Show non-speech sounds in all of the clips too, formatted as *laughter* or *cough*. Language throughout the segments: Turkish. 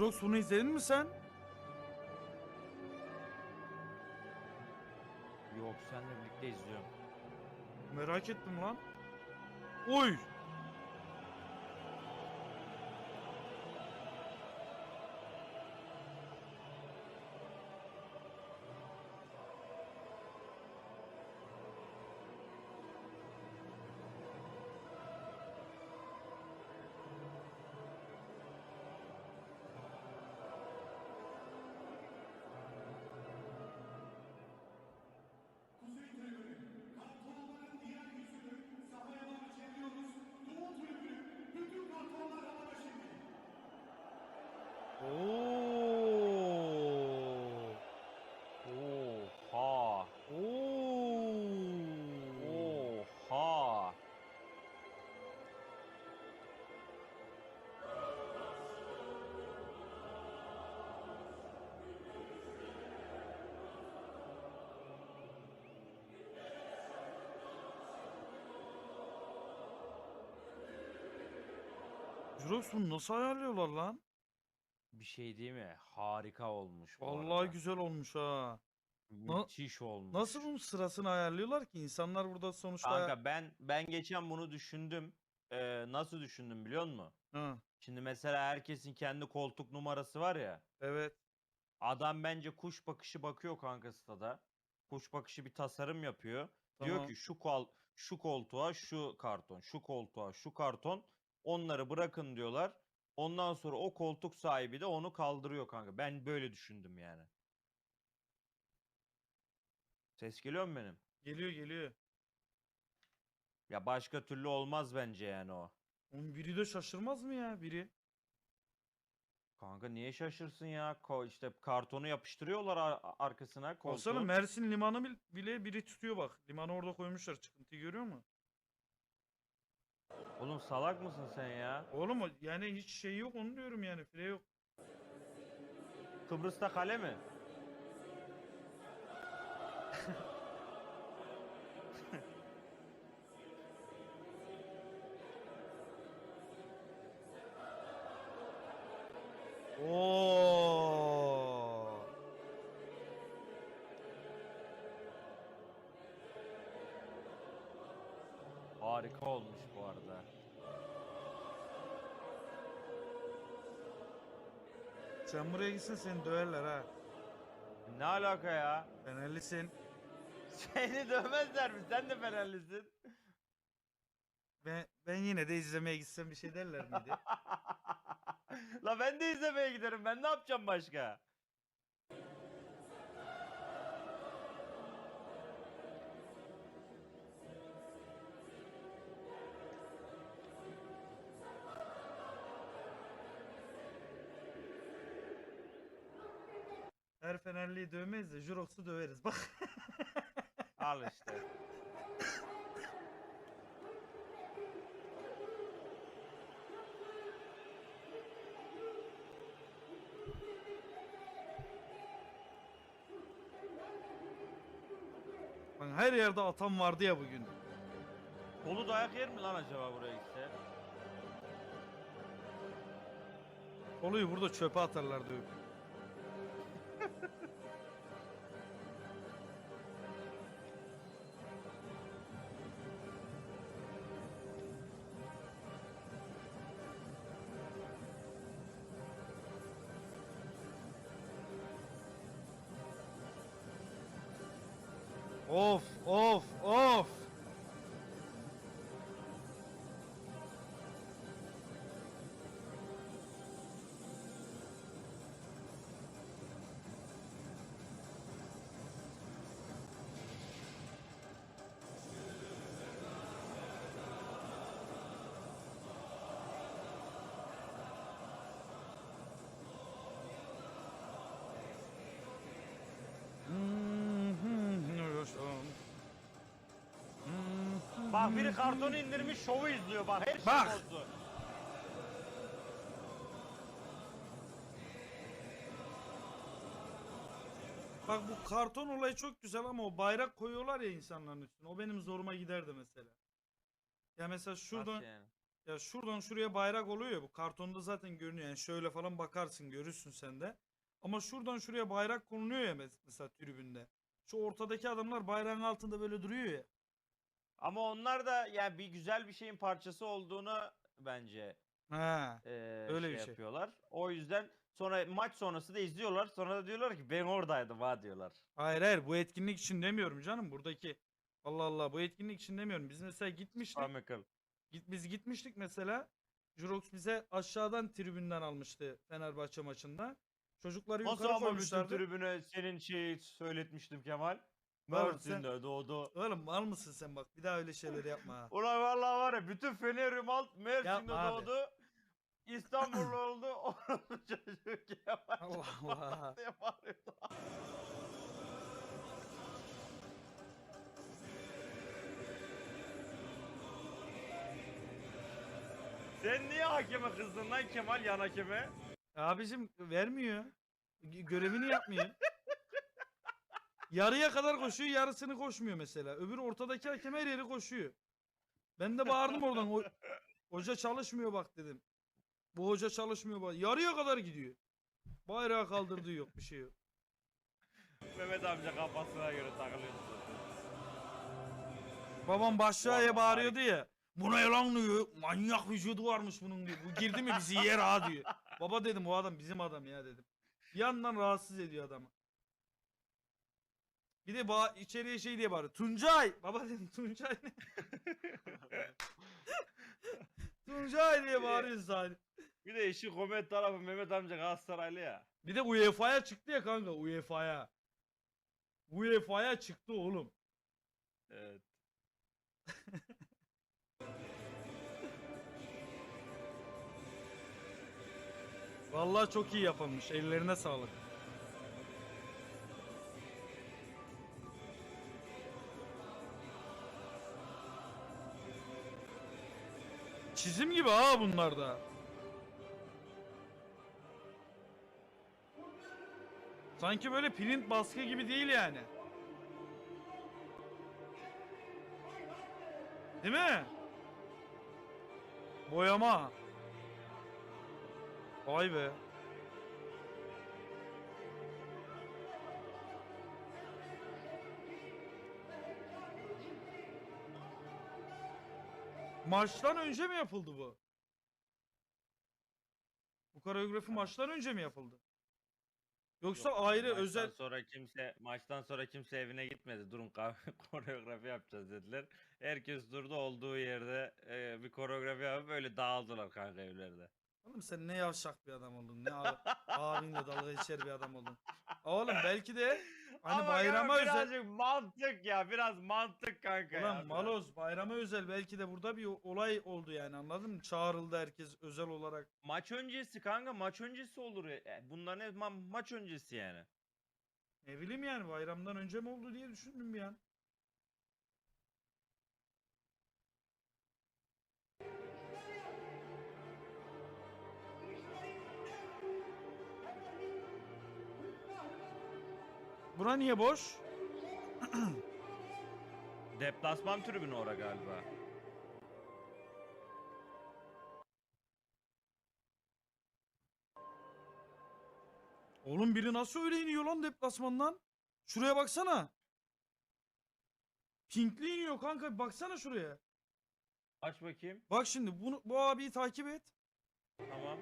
Jurox bunu izledin mi sen? Yok senle birlikte izliyorum. Merak ettim lan. Oy. Jurox bunu nasıl ayarlıyorlar lan? Bir şey değil mi? Harika olmuş bu Vallahi arada. güzel olmuş ha. Müthiş olmuş. Nasıl bunun sırasını ayarlıyorlar ki? İnsanlar burada sonuçta... Kanka ben ben geçen bunu düşündüm. Ee, nasıl düşündüm biliyor musun? Ha, Şimdi mesela herkesin kendi koltuk numarası var ya. evet. Adam bence kuş bakışı bakıyor kanka stada. Kuş bakışı bir tasarım yapıyor. Diyor Tamam. ki şu kol şu koltuğa şu karton, şu koltuğa şu karton onları bırakın diyorlar. Ondan sonra o koltuk sahibi de onu kaldırıyor kanka. Ben böyle düşündüm yani. Ses geliyor mu benim? Geliyor geliyor. Ya başka türlü olmaz bence yani o. Oğlum biri de şaşırmaz mı ya biri? Kanka niye şaşırsın ya? Ko işte kartonu yapıştırıyorlar ar- arkasına Baksana koltuğun. Mersin limanı bil- bile biri tutuyor bak. Limanı orada koymuşlar. Çıkıntıyı görüyor musun? Oğlum salak mısın sen ya? Oğlum o- yani hiç şey yok onu diyorum yani. File yok. Kıbrıs'ta kale mi? *laughs* Harika olmuş bu arada. Sen buraya gitsen seni döverler ha. Ne alaka ya? Fenerlisin. Seni dövmezler mi? Sen de Fenerlisin. Ben, ben yine de izlemeye gitsem bir şey derler miydi? *laughs* La ben de izlemeye giderim. Ben ne yapacağım başka? Her Fenerliyi dövmeyiz de Jurox'u döveriz. Bak. *laughs* Al işte. Bak her yerde atam vardı ya bugün. Kolu dayak yer mi lan acaba buraya gitse? Oluyor burada çöpe atarlar dövüp. Ovo, ovo, ovo. Bak biri kartonu indirmiş şovu izliyor bak her şey Bak. bozdu. Bak bu karton olayı çok güzel ama o bayrak koyuyorlar ya insanların üstüne. O benim zoruma giderdi mesela. Ya mesela şuradan Nasıl yani? Ya şuradan şuraya bayrak oluyor ya bu kartonda zaten görünüyor. Yani şöyle falan bakarsın görürsün sen de. Ama şuradan şuraya bayrak konuluyor ya mes- mesela tribünde. Şu ortadaki adamlar bayrağın altında böyle duruyor ya. Ama onlar da yani bir güzel bir şeyin parçası olduğunu bence Ha. eee, Öyle şey bir şey. yapıyorlar. O yüzden sonra maç sonrası da izliyorlar. Sonra da diyorlar ki ben oradaydım ha diyorlar. Hayır hayır bu etkinlik için demiyorum canım buradaki. Allah Allah bu etkinlik için demiyorum. Biz mesela gitmiştik. Comical. Git, biz gitmiştik mesela. Jurox bize aşağıdan tribünden almıştı Fenerbahçe maçında. Çocukları Nasıl yukarı ama bütün koymuşlardı. tribüne senin şeyi söyletmiştim Kemal. Mersin'de doğdu. Oğlum mal mısın sen bak bir daha öyle şeyler yapma ha. *laughs* Ulan vallahi var ya bütün Fener'im alt Mersin'de Yapma abi. doğdu. İstanbullu *clears throat* oldu. Onun çocuğu Kemal. Allah *laughs* Allah. bağırıyordu. Sen niye hakeme kızdın lan Kemal yan hakeme? Abicim vermiyor. G- Görevini yapmıyor. *laughs* Yarıya kadar koşuyor, yarısını koşmuyor mesela. Öbür ortadaki hakem her yeri koşuyor. Ben de bağırdım oradan. "O- hoca çalışmıyor bak dedim. Bu hoca çalışmıyor bak. Yarıya kadar gidiyor. Bayrağı kaldırdığı yok bir şey yok. Mehmet amca kafasına göre takılıyorsun. Babam Vallahi bağırıyordu ya. Buna yalan diyor. Manyak vücudu varmış bunun diyor. Bu girdi mi bizi yer ha diyor. Baba dedim o adam bizim adam ya dedim. Yandan rahatsız ediyor adamı. Bir de ba içeriye şey diye bağırıyor. Tuncay! Baba dedim *laughs* Tuncay ne? *laughs* Tuncay diye bağırıyor sadece. Bir de işi komedi tarafı Mehmet amca Galatasaraylı ya. Bir de UEFA'ya çıktı ya kanka UEFA'ya. UEFA'ya çıktı oğlum. Evet. *laughs* Vallahi çok iyi yapılmış. Ellerine sağlık. Çizim gibi ha bunlar da. Sanki böyle print baskı gibi değil yani. Değil mi? Boyama. Vay be. Maçtan önce mi yapıldı bu? Bu koreografi maçtan önce mi yapıldı? Yoksa Yok, ayrı maçtan özel sonra kimse maçtan sonra kimse evine gitmedi. Durun kahve *laughs* koreografi yapacağız dediler. Herkes durdu olduğu yerde e, bir koreografi yapıp böyle dağıldılar kanka evlerde. Oğlum sen ne yavşak bir adam oldun. Ne abi, *laughs* abinle dalga geçer bir adam oldun. Oğlum belki de hani Ama bayrama kanka özel birazcık mantık ya biraz mantık kanka ya. Ulan. Maloz bayrama özel belki de burada bir olay oldu yani anladın mı? Çağrıldı herkes özel olarak. Maç öncesi kanka maç öncesi olur. ya. Bunların hep ma- maç öncesi yani. Ne bileyim yani bayramdan önce mi oldu diye düşündüm bir an. Bura niye boş? *clears throat* Deplasman tribünü ora galiba. Oğlum biri nasıl öyle iniyor lan deplasmandan? Şuraya baksana. Pinkli iniyor kanka baksana şuraya. Aç bakayım. Bak şimdi bunu bu abiyi takip et. Tamam.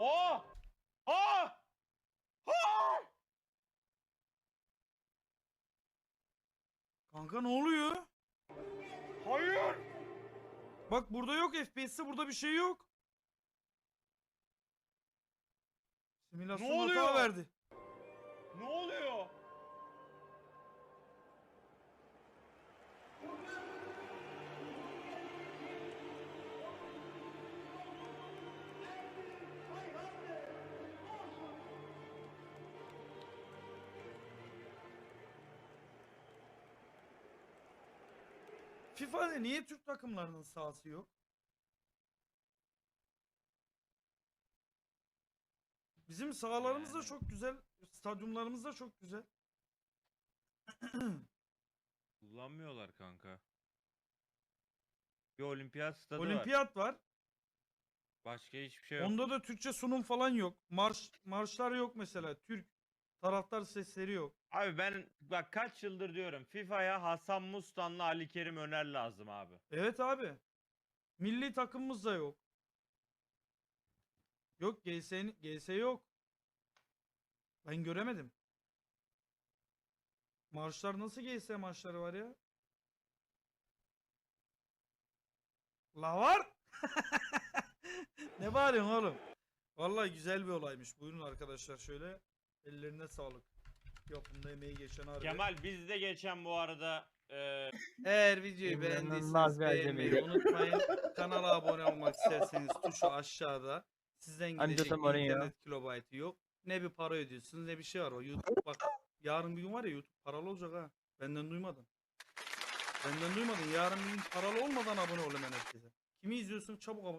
Oh! Oh! Kanka ne oluyor? Hayır! Bak burada yok FPS'te burada bir şey yok. Simülasyon hata oluyor? verdi. Ne oluyor? FIFA'da niye Türk takımlarının sahası yok? Bizim sahalarımız da çok güzel, stadyumlarımız da çok güzel. *clears throat* Kullanmıyorlar kanka. Bir olimpiyat stadı var. Olimpiyat var. Başka hiçbir şey yok. Onda da Türkçe sunum falan yok. Marş marşlar yok mesela. Türk taraftar sesleri yok. Abi ben bak kaç yıldır diyorum FIFA'ya Hasan Mustan'la Ali Kerim Öner lazım abi. Evet abi. Milli takımımız da yok. Yok GS, GS yok. Ben göremedim. Marşlar nasıl GS marşları var ya? La var. *laughs* ne bağırıyorsun oğlum? Vallahi güzel bir olaymış. Buyurun arkadaşlar şöyle. Ellerine sağlık. Yapımda emeği geçen harbi. Kemal biz de geçen bu arada e, Eğer videoyu İnanılmaz beğendiyseniz bir beğenmeyi unutmayın. Kanala abone olmak isterseniz tuşu aşağıda. Sizden Anca gidecek internet kilobaytı yok. Ne bir para ödüyorsunuz ne bir şey var. O YouTube bak yarın bir gün var ya YouTube paralı olacak ha. Benden duymadın. Benden duymadın. Yarın bir gün paralı olmadan abone ol hemen herkese. Kimi izliyorsun çabuk abone.